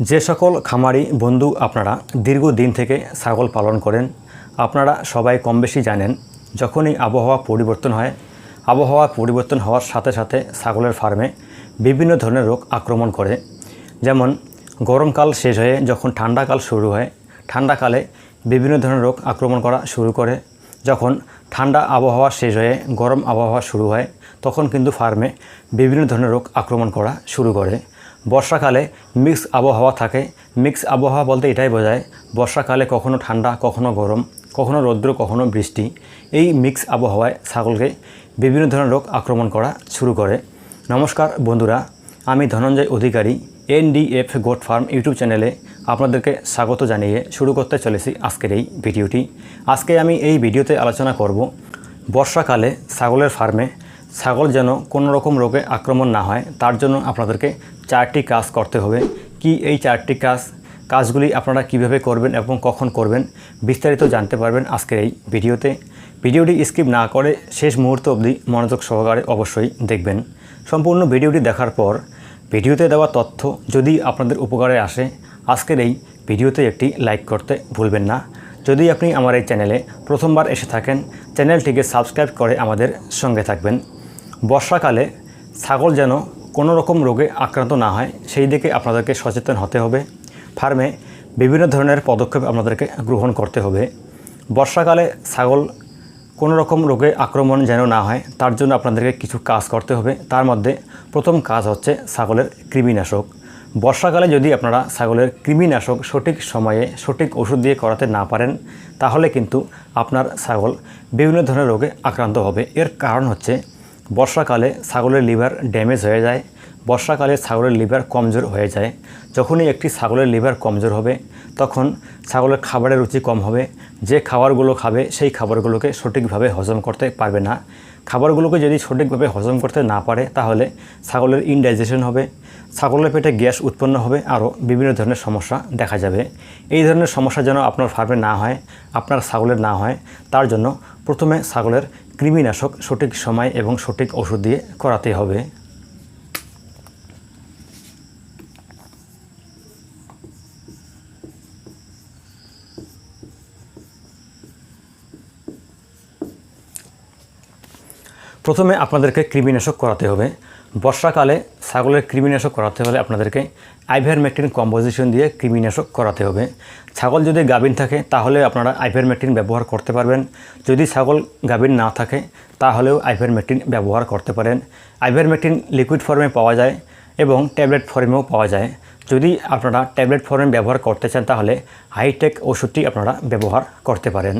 যে সকল খামারি বন্ধু আপনারা দীর্ঘদিন থেকে ছাগল পালন করেন, আপনারা সবাই কম বেশি জানেন, যখনই আবহাওয়া পরিবর্তন হয়, আবহাওয়া পরিবর্তন হওয়ার সাথে সাথে ছাগলের ফার্মে বিভিন্ন ধরনের রোগ আক্রমণ করে। যেমন, গরমকাল শেষ হয়ে যখন ঠান্ডাকাল শুরু হয় ঠান্ডাকালে বিভিন্ন ধরনের রোগ আক্রমণ করা শুরু করে। যখন ঠান্ডা আবহাওয়া শেষ হয়ে গরম আবহাওয়া শুরু হয়, তখন কিন্তু ফার্মে বিভিন্ন ধরনের রোগ আক্রমণ করা শুরু করে। বর্ষাকালে মিক্স আবহাওয়া থাকে। মিক্স আবহাওয়া বলতে এটাই বোঝায়, বর্ষাকালে কখনো ঠান্ডা, কখনো গরম, কখনো রৌদ্র, কখনো বৃষ্টি। এই মিক্স আবহাওয়ায় ছাগলকে বিভিন্ন ধরনের রোগ আক্রমণ করা শুরু করে। নমস্কার বন্ধুরা, আমি Dhananjay Adhikari NDF goat farm YouTube চ্যানেলে আপনাদেরকে স্বাগত জানিয়ে শুরু করতে চলেছি আজকের এই ভিডিওটি। আজকে আমি এই ভিডিওতে আলোচনা করব বর্ষাকালে ছাগলের ফার্মে ছাগল যেন কোনো রকম রোগে আক্রমণ না হয়, তার জন্য আপনাদেরকে চারটি কাজ করতে হবে। কি এই চারটি কাজ, কাজগুলি আপনারা কীভাবে করবেন এবং কখন করবেন, বিস্তারিত জানতে পারবেন আজকের এই ভিডিওতে। ভিডিওটি স্কিপ না করে শেষ মুহূর্ত অবধি মনোযোগ সহকারে অবশ্যই দেখবেন। সম্পূর্ণ ভিডিওটি দেখার পর ভিডিওতে দেওয়া তথ্য যদি আপনাদের উপকারে আসে, আজকের এই ভিডিওতে একটি লাইক করতে ভুলবেন না। যদি আপনি আমার এই চ্যানেলে প্রথমবার এসে থাকেন, চ্যানেলটিকে সাবস্ক্রাইব করে আমাদের সঙ্গে থাকবেন। বর্ষাকালে ছাগল যেন কোনো রকম রোগে আক্রান্ত না হয়, সেই দিকে আপনাদেরকে সচেতন হতে হবে। ফার্মে বিভিন্ন ধরনের পদক্ষেপ আপনাদেরকে গ্রহণ করতে হবে। বর্ষাকালে ছাগল কোনো রকম রোগে আক্রমণ যেন না হয়, তার জন্য আপনাদেরকে কিছু কাজ করতে হবে। তার মধ্যে প্রথম কাজ হচ্ছে ছাগলের কৃমিনাশক। বর্ষাকালে যদি আপনারা ছাগলের কৃমিনাশক সঠিক সময়ে সঠিক ওষুধ দিয়ে করাতে না পারেন, তাহলে কিন্তু আপনার ছাগল বিভিন্ন ধরনের রোগে আক্রান্ত হবে। এর কারণ হচ্ছে বর্ষাকালে ছাগলের লিভার ড্যামেজ হয়ে যায়। বর্ষাকালে ছাগলের লিভার কমজোর হয়ে যায়। যখনই একটি ছাগলের লিভার কমজোর হবে, তখন ছাগলের খাবারের রুচি কম হবে। যে খাবারগুলো খাবে, সেই খাবারগুলোকে সঠিকভাবে হজম করতে পারবে না। খাবারগুলোকে যদি সঠিকভাবে হজম করতে না পারে, তাহলে ছাগলের ইনডাইজেশন হবে, ছাগলের পেটে গ্যাস উৎপন্ন হবে, আরও বিভিন্ন ধরনের সমস্যা দেখা যাবে। এই ধরনের সমস্যা যেন আপনার ফার্মে না হয়, আপনার ছাগলের না হয়, তার জন্য প্রথমে ছাগলের কৃমিনাশক সঠিক সময় এবং সঠিক ওষুধ দিয়ে করাতে হবে। প্রথমে আপনাদেরকে কৃমিনাশক করাতে হবে। বর্ষাকালে ছাগলের কৃমিনাশক করাতে হলে আপনাদেরকে আইভারমেকটিন কম্পোজিশন দিয়ে কৃমিনাশক করাতে হবে। ছাগল যদি গাভিন থাকে, তাহলে আপনারা আইভারমেকটিন ব্যবহার করতে পারবেন। যদি ছাগল গাভিন না থাকে, তাহলেও আইভারমেকটিন ব্যবহার করতে পারেন। আইভারমেকটিন লিকুইড ফর্মে পাওয়া যায় এবং ট্যাবলেট ফর্মেও পাওয়া যায়। যদি আপনারা ট্যাবলেট ফর্মে ব্যবহার করতে চান, তাহলে হাইটেক ওষুধটি আপনারা ব্যবহার করতে পারেন।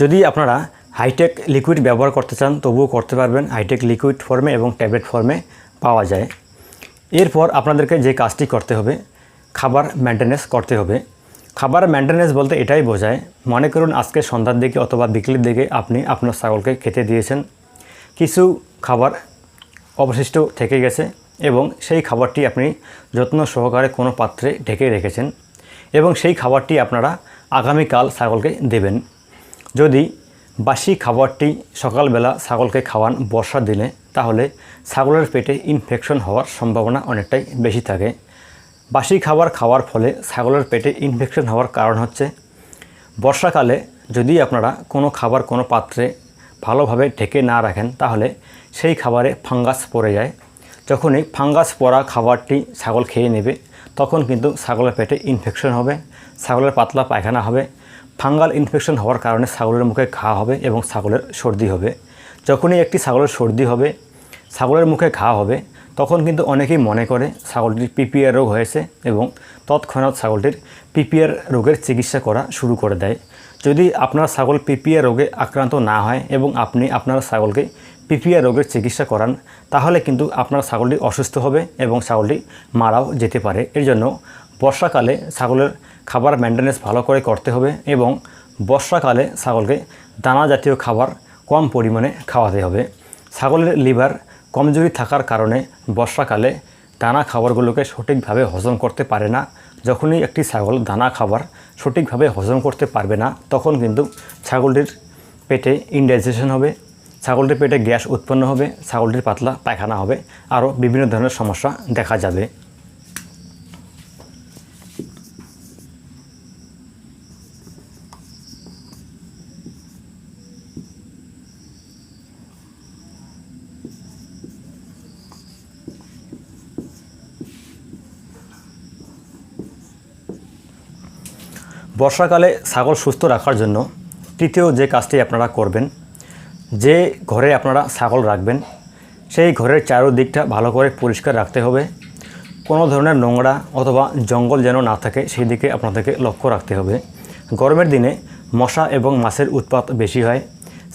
যদি আপনারা হাইটেক লিকুইড ব্যবহার করতে চান, তবুও করতে পারবেন। হাইটেক লিকুইড ফর্মে এবং ট্যাবলেট ফর্মে পাওয়া যায়। এরপর আপনাদেরকে যে কাজটি করতে হবে, খাবার মেনটেনেন্স করতে হবে। খাবার মেনটেনেন্স বলতে এটাই বোঝায়, মনে করুন আজকে সন্ধ্যার দিকে অথবা বিকেলের দিকে আপনি আপনার ছাগলকে খেতে দিয়েছেন। কিছু খাবার অবশিষ্ট থেকে গেছে এবং সেই খাবারটি আপনি যত্ন সহকারে কোনো পাত্রে ঢেকে রেখেছেন এবং সেই খাবারটি আপনারা আগামীকাল ছাগলকে দেবেন। যদি বাসি খাবারটি সকালবেলা ছাগলকে খাওয়ান বর্ষার দিনে, তাহলে ছাগলের পেটে ইনফেকশন হওয়ার সম্ভাবনা অনেকটাই বেশি থাকে। বাসি খাবার খাওয়ার ফলে ছাগলের পেটে ইনফেকশন হওয়ার কারণ হচ্ছে, বর্ষাকালে যদি আপনারা কোনো খাবার কোনো পাত্রে ভালোভাবে ঢেকে না রাখেন, তাহলে সেই খাবারে ফাঙ্গাস পড়ে যায়। যখনই ফাঙ্গাস পড়া খাবারটি ছাগল খেয়ে নেবে, তখন কিন্তু ছাগলের পেটে ইনফেকশন হবে, ছাগলের পাতলা পায়খানা হবে ফাঙ্গাল ইনফেকশন হওয়ার কারণে ছাগলের মুখে ঘা হবে এবং ছাগলের সর্দি হবে। যখনই একটি ছাগলের সর্দি হবে, ছাগলের মুখে ঘা হবে, তখন কিন্তু অনেকেই মনে করে ছাগলটির পিপিআর রোগ হয়েছে এবং তৎক্ষণাৎ ছাগলটির পিপিআর রোগের চিকিৎসা করা শুরু করে দেয়। যদি আপনার ছাগল পিপিআর রোগে আক্রান্ত না হয় এবং আপনি আপনার ছাগলকে পিপিআর রোগের চিকিৎসা করান, তাহলে কিন্তু আপনার ছাগলটি অসুস্থ হবে এবং ছাগলটি মারাও যেতে পারে। এর জন্য বর্ষাকালে ছাগলের খাবার মেনটেন্যান্স ভালো করে করতে হবে এবং বর্ষাকালে ছাগলকে দানা জাতীয় খাবার কম পরিমাণে খাওয়াতে হবে। ছাগলের লিভার কমজোরি থাকার কারণে বর্ষাকালে দানা খাবারগুলোকে সঠিকভাবে হজম করতে পারে না। যখনই একটি ছাগল দানা খাবার সঠিকভাবে হজম করতে পারবে না, তখন কিন্তু ছাগলটির পেটে ইনডাইজেশন হবে, ছাগলটির পেটে গ্যাস উৎপন্ন হবে, ছাগলটির পাতলা পায়খানা হবে, আরও বিভিন্ন ধরনের সমস্যা দেখা যাবে। বর্ষাকালে ছাগল সুস্থ রাখার জন্য তৃতীয় যে কাজটি আপনারা করবেন, যে ঘরে আপনারা ছাগল রাখবেন, সেই ঘরের চারোদিকটা ভালো করে পরিষ্কার রাখতে হবে। কোনো ধরনের নোংরা অথবা জঙ্গল যেন না থাকে, সেই দিকে আপনাদেরকে লক্ষ্য রাখতে হবে। গরমের দিনে মশা এবং মাছের উৎপাত বেশি হয়।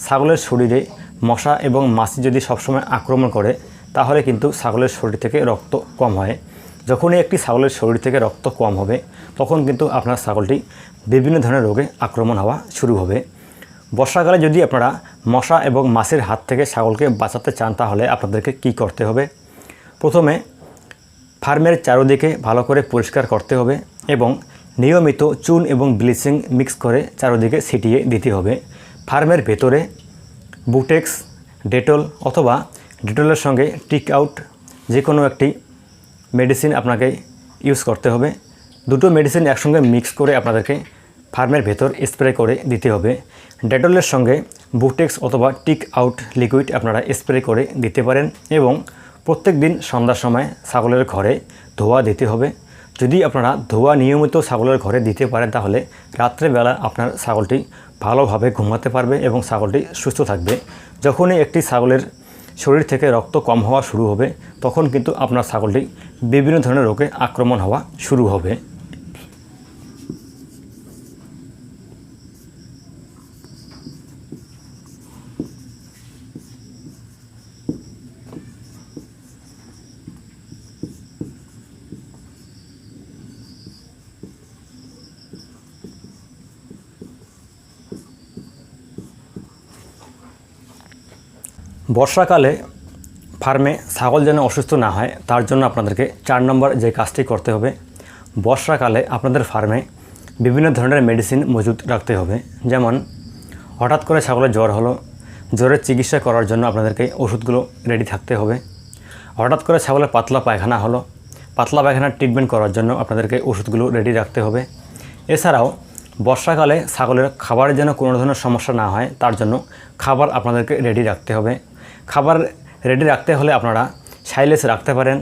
ছাগলের শরীরে মশা এবং মাছি যদি সবসময় আক্রমণ করে, তাহলে কিন্তু ছাগলের শরীর থেকে রক্ত কম হয়। যখনই একটি ছাগলের শরীর থেকে রক্ত কম হবে, তখন কিন্তু আপনার ছাগলটি বিভিন্ন ধরনের রোগে আক্রমণ হওয়া শুরু হবে। বর্ষাকালে যদি আপনারা মশা এবং মাছের হাত থেকে ছাগলকে বাঁচাতে চান, তাহলে আপনাদেরকে কি করতে হবে? প্রথমে ফার্মের চারোদিকে ভালো করে পরিষ্কার করতে হবে এবং নিয়মিত চুন এবং ব্লিচিং মিক্স করে চারোদিকে ছিটিয়ে দিতে হবে। ফার্মের ভেতরে বুটেক্স, ডেটল অথবা ডেটলের সঙ্গে টিক আউট যে কোনো একটি মেডিসিন আপনাকে ইউজ করতে হবে। দুটো মেডিসিন একসঙ্গে মিক্স করে আপনাদেরকে ফার্মের ভেতর স্প্রে করে দিতে হবে। ডেটলের সঙ্গে বুটেক্স অথবা টিক আউট লিকুইড আপনারা স্প্রে করে দিতে পারেন এবং প্রত্যেক দিন সন্ধ্যার সময় ছাগলের ঘরে ধোয়া দিতে হবে। যদি আপনারা ধোয়া নিয়মিত ছাগলের ঘরে দিতে পারেন তাহলে রাত্রেবেলা আপনার ছাগলটি ভালোভাবে ঘুমাতে পারবে এবং ছাগলটি সুস্থ থাকবে। যখনই একটি ছাগলের শরীর থেকে রক্ত কম হওয়া শুরু হবে, তখন কিন্তু আপনার ছাগলটি বিভিন্ন ধরনের রোগে আক্রমণ হওয়া শুরু হবে। বর্ষাকালে ফার্মে ছাগল যেন অসুস্থ না হয়, তার জন্য আপনাদেরকে চার নম্বর যে কাজটি করতে হবে, বর্ষাকালে আপনাদের ফার্মে বিভিন্ন ধরনের মেডিসিন মজুদ রাখতে হবে। যেমন, হঠাৎ করে ছাগলের জ্বর হলো, জ্বরের চিকিৎসা করার জন্য আপনাদেরকে ওষুধগুলো রেডি থাকতে হবে। হঠাৎ করে ছাগলের পাতলা পায়খানা হলো, পাতলা পায়খানার ট্রিটমেন্ট করার জন্য আপনাদেরকে ওষুধগুলো রেডি রাখতে হবে। এছাড়াও, বর্ষাকালে ছাগলের খাবারের যেন কোনো ধরনের সমস্যা না হয়, তার জন্য খাবার আপনাদেরকে রেডি রাখতে হবে। খাবার রেডি রাখতে হলে আপনারা সাইলেজ রাখতে পারেন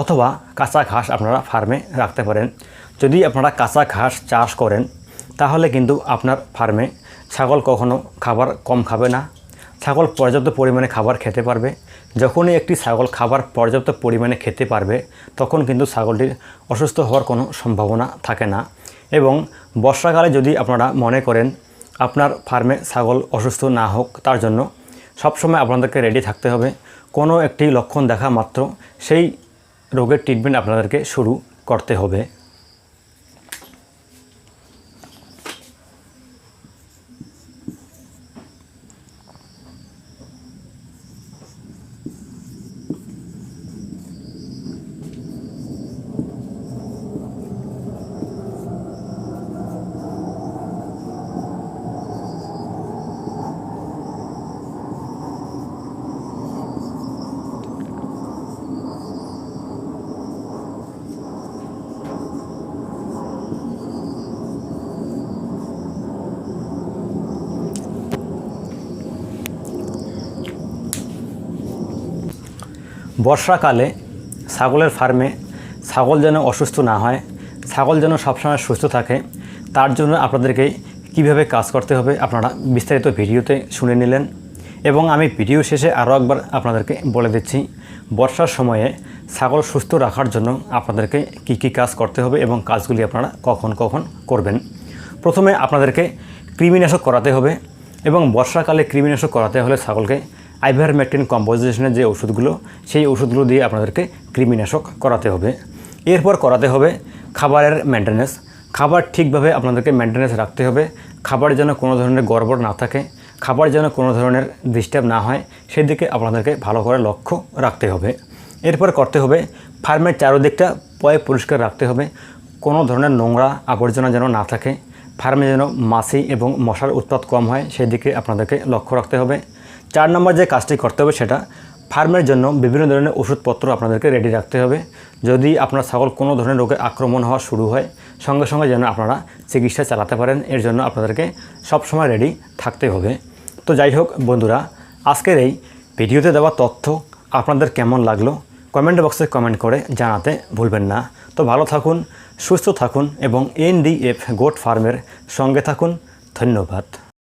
অথবা কাঁচা ঘাস আপনারা ফার্মে রাখতে পারেন। যদি আপনারা কাঁচা ঘাস চাষ করেন, তাহলে কিন্তু আপনার ফার্মে ছাগল কখনো খাবার কম খাবে না। ছাগল পর্যাপ্ত পরিমাণে খাবার খেতে পারবে। যখনই একটি ছাগল খাবার পর্যাপ্ত পরিমাণে খেতে পারবে, তখন কিন্তু ছাগলটির অসুস্থ হওয়ার কোনো সম্ভাবনা থাকে না। এবং বর্ষাকালে যদি আপনারা মনে করেন, আপনার ফার্মে ছাগল অসুস্থ না হোক, তার জন্য সবসময় আপনাদেরকে রেডি থাকতে হবে। কোনো একটি লক্ষণ দেখা মাত্র, সেই রোগের ট্রিটমেন্ট আপনাদেরকে শুরু করতে হবে। বর্ষাকালে ছাগলের ফার্মে ছাগল যেন অসুস্থ না হয়, ছাগল যেন সবসময় সুস্থ থাকে, তার জন্য আপনাদেরকে কীভাবে কাজ করতে হবে আপনারা বিস্তারিত ভিডিওতে শুনে নিলেন। এবং আমি ভিডিও শেষে আরও একবার আপনাদেরকে বলে দিচ্ছি, বর্ষার সময়ে ছাগল সুস্থ রাখার জন্য আপনাদেরকে কি কি কাজ করতে হবে এবং কাজগুলি আপনারা কখন কখন করবেন। প্রথমে আপনাদেরকে কৃমিনাশক করাতে হবে এবং বর্ষাকালে কৃমিনাশক করাতে হলে ছাগলকে আইভারমেকটিন কম্পোজিশনের যে ওষুধগুলো, সেই ওষুধগুলো দিয়ে আপনাদেরকে কৃমিনাশক করাতে হবে। এরপর করাতে হবে খাবারের মেনটেন্যান্স খাবার ঠিকভাবে আপনাদেরকে মেনটেন্যান্স রাখতে হবে। খাবার যেন কোনো ধরনের গড়বড় না থাকে, খাবার যেন কোনো ধরনের ডিস্টার্ব না হয় সেদিকে আপনাদেরকে ভালো করে লক্ষ্য রাখতে হবে। এরপর করতে হবে, ফার্মের চারোদিকটা পয় পরিষ্কার রাখতে হবে। কোনো ধরনের নোংরা আবর্জনা যেন না থাকে, ফার্মে যেন মাছি এবং মশার উৎপাত কম হয়, সেই দিকে আপনাদেরকে লক্ষ্য রাখতে হবে। চার নম্বর যে কাজটি করতে হবে সেটা ফার্মের জন্য বিভিন্ন ধরনের ওষুধপত্র আপনাদেরকে রেডি রাখতে হবে। যদি আপনার ছাগল কোনো ধরনের রোগে আক্রমণ হওয়া শুরু হয়, সঙ্গে সঙ্গে যেন আপনারা চিকিৎসা চালাতে পারেন, এর জন্য আপনাদেরকে সবসময় রেডি থাকতে হবে। তো যাই হোক বন্ধুরা, আজকের এই ভিডিওতে দেওয়া তথ্য আপনাদের কেমন লাগল কমেন্ট বক্সে কমেন্ট করে জানাতে ভুলবেন না। তো ভালো থাকুন, সুস্থ থাকুন এবং এনডিএফ গোট ফার্মের সঙ্গে থাকুন। ধন্যবাদ।